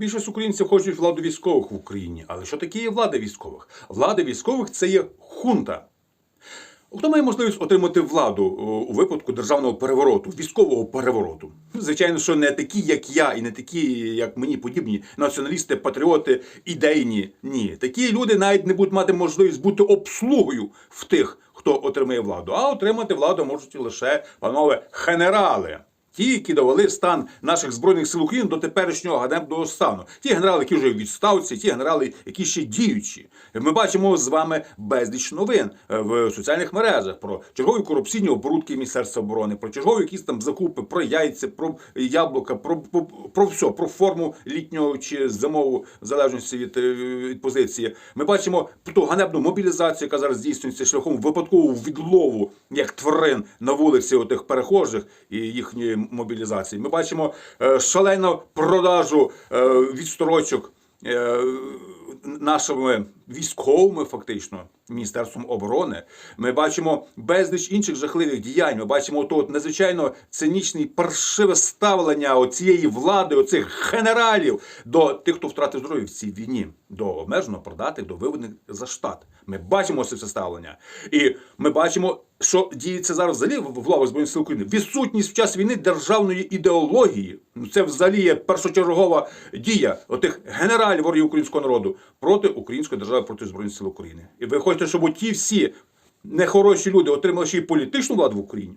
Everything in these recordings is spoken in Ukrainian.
Більшість українців хочуть владу військових в Україні. Але що таке є влада військових? Влада військових це є хунта. Хто має можливість отримати владу у випадку державного перевороту, військового перевороту? Звичайно, що не такі, як я, і не такі, як мені подібні націоналісти, патріоти, ідейні. Ні, такі люди навіть не будуть мати можливість бути обслугою в тих, хто отримає владу. А отримати владу можуть лише панове генерали. Ті, які довели стан наших збройних сил України до теперішнього ганебного стану. Ті генерали, які вже відставці, ті генерали, які ще діючі. Ми бачимо з вами безліч новин е, в соціальних мережах про чергові корупційні оборудки Міністерства оборони, про чергові якісь там закупи, про яйця, про яблука, про, про, про все, про форму літнього чи зимову, в залежності від, е, від позиції. Ми бачимо ту ганебну мобілізацію, яка зараз здійснюється шляхом випадкового відлову як тварин на вулиці отих перехожих і їхньої мобілізації. Ми бачимо е, шалену продажу е, відстрочок е, нашими військовими, фактично, Міністерством оборони. Ми бачимо безліч інших жахливих діянь. Ми бачимо то надзвичайно цинічне паршиве ставлення оцієї влади, оцих генералів до тих, хто втратив здоров'я в цій війні, до обмежено продатих, до виведених за штат. Ми бачимо це все ставлення. І ми бачимо, що діється зараз взагалі в лавах Збройних сил України. Відсутність в час війни державної ідеології. Ну, Це взагалі є першочергова дія отих генералів ворогів українського народу проти української держави, проти Збройних сил України. І ви хочете, щоб ті всі нехороші люди отримали ще й політичну владу в Україні?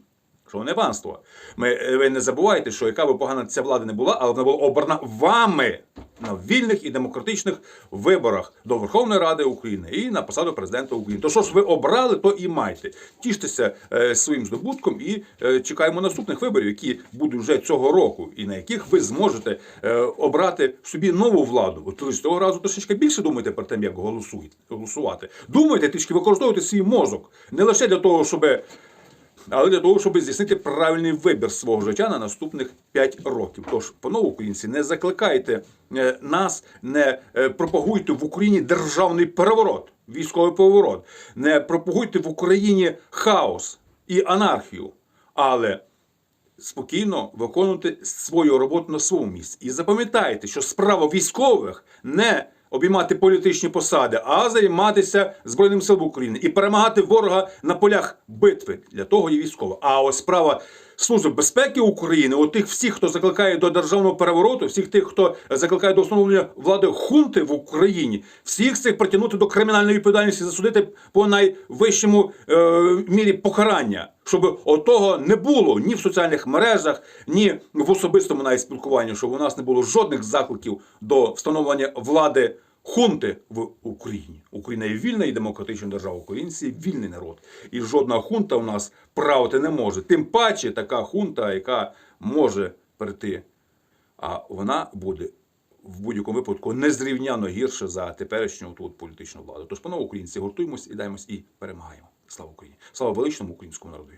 Шановне панство, ми, ви не забувайте, що яка би погана ця влада не була, але вона була обрана вами на вільних і демократичних виборах до Верховної Ради України і на посаду президента України. То що ж ви обрали, то і майте. Тіштеся е, своїм здобутком і е, чекаємо наступних виборів, які будуть вже цього року, і на яких ви зможете е, обрати собі нову владу. От ви з цього разу трошечки більше думайте про те, як голосуєте, голосувати. Думайте, трішки використовуйте свій мозок не лише для того, щоби але для того, щоб здійснити правильний вибір свого життя на наступних 5 років. Тож, панове українці, не закликайте е, нас, не е, пропагуйте в Україні державний переворот, військовий переворот, не пропагуйте в Україні хаос і анархію, але спокійно виконуйте свою роботу на своєму місці. І запам'ятайте, що справа військових не обіймати політичні посади, а займатися Збройним силам України і перемагати ворога на полях битви. Для того є військова. А ось справа Служби безпеки України, у тих всіх, хто закликає до державного перевороту, всіх тих, хто закликає до встановлення влади хунти в Україні, всіх цих притягнути до кримінальної відповідальності, засудити по найвищому е, мірі покарання, щоб отого не було ні в соціальних мережах, ні в особистому навіть спілкуванні, щоб у нас не було жодних закликів до встановлення влади. Хунти в Україні. Україна є вільна і демократична держава. Українці вільний народ. І жодна хунта у нас правити не може. Тим паче така хунта, яка може прийти. А вона буде в будь-якому випадку незрівняно гірше за теперішню тут політичну владу. Тож, панове українці, гуртуємось і даємось і перемагаємо. Слава Україні! Слава величному українському народу!